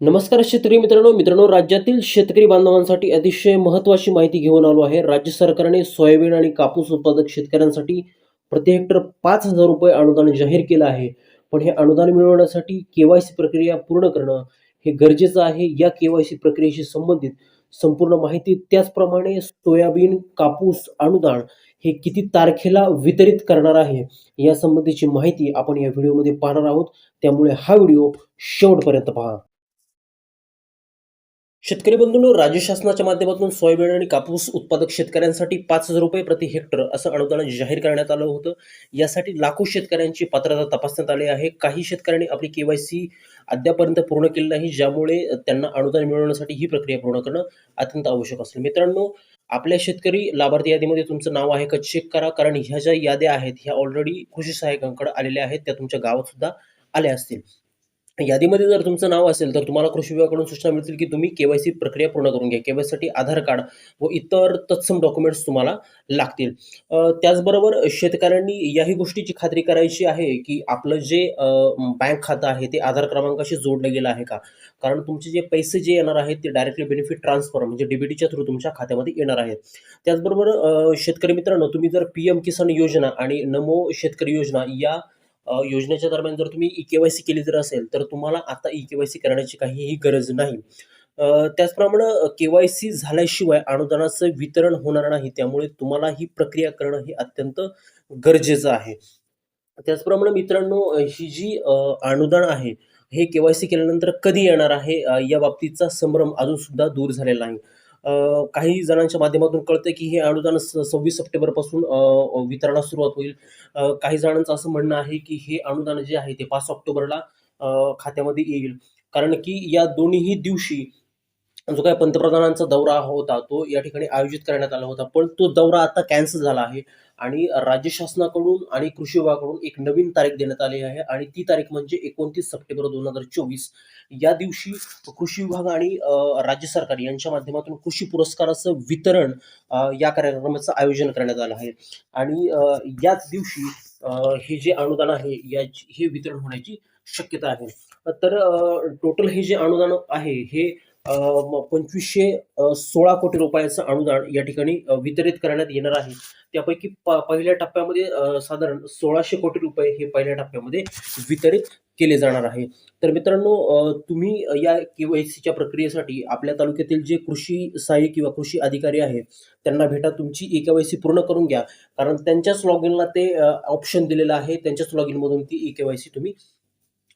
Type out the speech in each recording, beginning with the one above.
नमस्कार शेतकरी मित्रांनो मित्रांनो राज्यातील शेतकरी बांधवांसाठी अतिशय महत्त्वाची माहिती घेऊन आलो आहे. राज्य सरकारने सोयाबीन आणि कापूस उत्पादक शेतकऱ्यांसाठी प्रति हेक्टर पाच हजार रुपये अनुदान जाहीर केलं आहे. पण हे अनुदान मिळवण्यासाठी केवायसी प्रक्रिया पूर्ण करणं हे गरजेचं आहे. या केवायसी प्रक्रियेशी संबंधित संपूर्ण माहिती त्याचप्रमाणे सोयाबीन कापूस अनुदान हे किती तारखेला वितरित करणार आहे या संबंधीची माहिती आपण या व्हिडिओमध्ये पाहणार आहोत. त्यामुळे हा व्हिडिओ शेवटपर्यंत पहा. शेतकरी बंधूंनो राज्य शासनाच्या माध्यमातून सोयाबीन आणि कापूस उत्पादक शेतकऱ्यांसाठी पाच हजार रुपये प्रति हेक्टर असं अनुदान जाहीर करण्यात आलं होतं. यासाठी लाखो शेतकऱ्यांची पात्रता तपासण्यात आली आहे. काही शेतकऱ्यांनी आपली केवायसी अद्यापर्यंत पूर्ण केली नाही ज्यामुळे त्यांना अनुदान मिळवण्यासाठी ही प्रक्रिया पूर्ण करणं अत्यंत आवश्यक असेल. मित्रांनो आपल्या शेतकरी लाभार्थी यादीमध्ये तुमचं नाव आहे का चेक करा कारण ह्या ज्या याद्या आहेत ह्या ऑलरेडी कृषी सहाय्यकांकडे आलेल्या आहेत त्या तुमच्या गावात सुद्धा आल्या असतील. यादीमध्ये जर तुमचं नाव असेल तर तुम्हाला कृषी विभागाकडून सूचना मिळतील की तुम्ही केवायसी प्रक्रिया पूर्ण करून घ्या. केवायसीसाठी आधार कार्ड व इतर तत्सम डॉक्युमेंट्स तुम्हाला लागतील. त्याचबरोबर शेतकऱ्यांनी याही गोष्टीची खात्री करायची आहे की आपलं जे बँक खातं आहे ते आधार क्रमांकाशी जोडलं गेलं आहे का? कारण तुमचे जे पैसे जे येणार आहेत ते डायरेक्टली बेनिफिट ट्रान्सफर म्हणजे डीबीटीच्या थ्रू तुमच्या खात्यामध्ये येणार आहेत. त्याचबरोबर शेतकरी मित्रांनो तुम्ही जर पी एम किसान योजना आणि नमो शेतकरी योजना या योजनेच्या दरम्यान जर तुम्ही ई के वाय सी केली जर असेल तर तुम्हाला आता ई के वाय सी करण्याची काहीही गरज नाही. त्याचप्रमाणे के वाय सी झाल्याशिवाय अनुदानाचं वितरण होणार नाही त्यामुळे तुम्हाला ही प्रक्रिया करणं हे अत्यंत गरजेचं आहे. त्याचप्रमाणे मित्रांनो ही जी अनुदान आहे हे के वाय सी केल्यानंतर कधी येणार आहे या बाबतीचा संभ्रम अजूनसुद्धा दूर झालेला नाही. काही जणांच्या माध्यमातून कळतं की हे अनुदान सव्वीस सप्टेंबरपासून वितरणास सुरुवात होईल. काही जणांचं असं म्हणणं आहे की हे अनुदान जे आहे ते पाच ऑक्टोबरला खात्यामध्ये येईल. कारण की या दोन्हीही दिवशी जो काही पंतप्रधानांचा दौरा होता तो या ठिकाणी आयोजित करण्यात आला होता. पण तो दौरा आता कॅन्सल झाला आहे आणि राज्य शासनाकडून आणि कृषी विभागाकडून एक नवीन तारीख देण्यात आली आहे आणि ती तारीख म्हणजे एकोणतीस सप्टेंबर दोन हजार चोवीस. या दिवशी कृषी विभाग आणि राज्य सरकार यांच्या माध्यमातून कृषी पुरस्काराचं वितरण या कार्यक्रमाचं आयोजन करण्यात आलं आहे. आणि याच दिवशी हे जे अनुदान आहे याची हे वितरण होण्याची शक्यता आहे. तर टोटल हे जे अनुदान आहे हे पंचवीसशे सोळा कोटी रुपयाचं अनुदान या ठिकाणी वितरित करण्यात येणार आहे. त्यापैकी पहिल्या टप्प्यामध्ये साधारण सोळाशे कोटी रुपये हे पहिल्या टप्प्यामध्ये वितरित केले जाणार आहे. तर मित्रांनो तुम्ही या के वाय सीच्या प्रक्रियेसाठी आपल्या तालुक्यातील जे कृषी सहाय्यक किंवा कृषी अधिकारी आहेत त्यांना भेटा तुमची ई के वाय सी पूर्ण करून घ्या. कारण त्यांच्याच लॉग इनला ते ऑप्शन दिलेलं आहे. त्यांच्याच लॉग इनमधून ती ई के वाय सी तुम्ही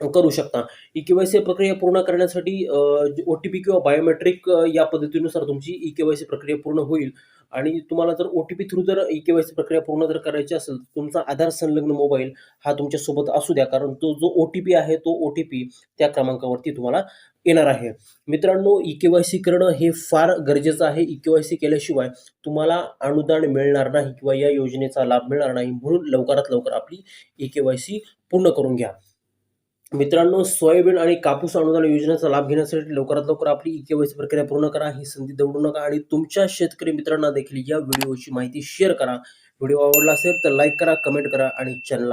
करू शकता. ई के वाय सी प्रक्रिया पूर्ण करण्यासाठी ओ टी पी किंवा बायोमेट्रिक या पद्धतीनुसार तुमची ई के वाय सी प्रक्रिया पूर्ण होईल. आणि तुम्हाला जर ओ टी पी थ्रू जर ई के वाय सी प्रक्रिया पूर्ण जर करायची असेल तर तुमचा आधार संलग्न मोबाईल हा तुमच्यासोबत असू द्या. कारण तो जो ओ टी पी आहे तो ओ टी पी त्या क्रमांकावरती तुम्हाला येणार आहे. मित्रांनो ई के वाय सी करणं हे फार गरजेचं आहे. ई के वाय सी केल्याशिवाय तुम्हाला अनुदान मिळणार नाही किंवा या योजनेचा लाभ मिळणार नाही. म्हणून लवकरात लवकर आपली ई के वाय सी पूर्ण करून घ्या. मित्रांनो सोयाबीन आणि कापूस अनुदान योजनेचा लाभ घेण्यासाठी लवकरात लवकर आपली ई के प्रक्रिया पूर्ण करा. ही संधी दवडू नका आणि तुमच्या शेतकरी मित्रांना देखील या व्हिडिओची माहिती शेअर करा. व्हिडिओ आवडला असेल तर लाईक करा कमेंट करा आणि चॅनलला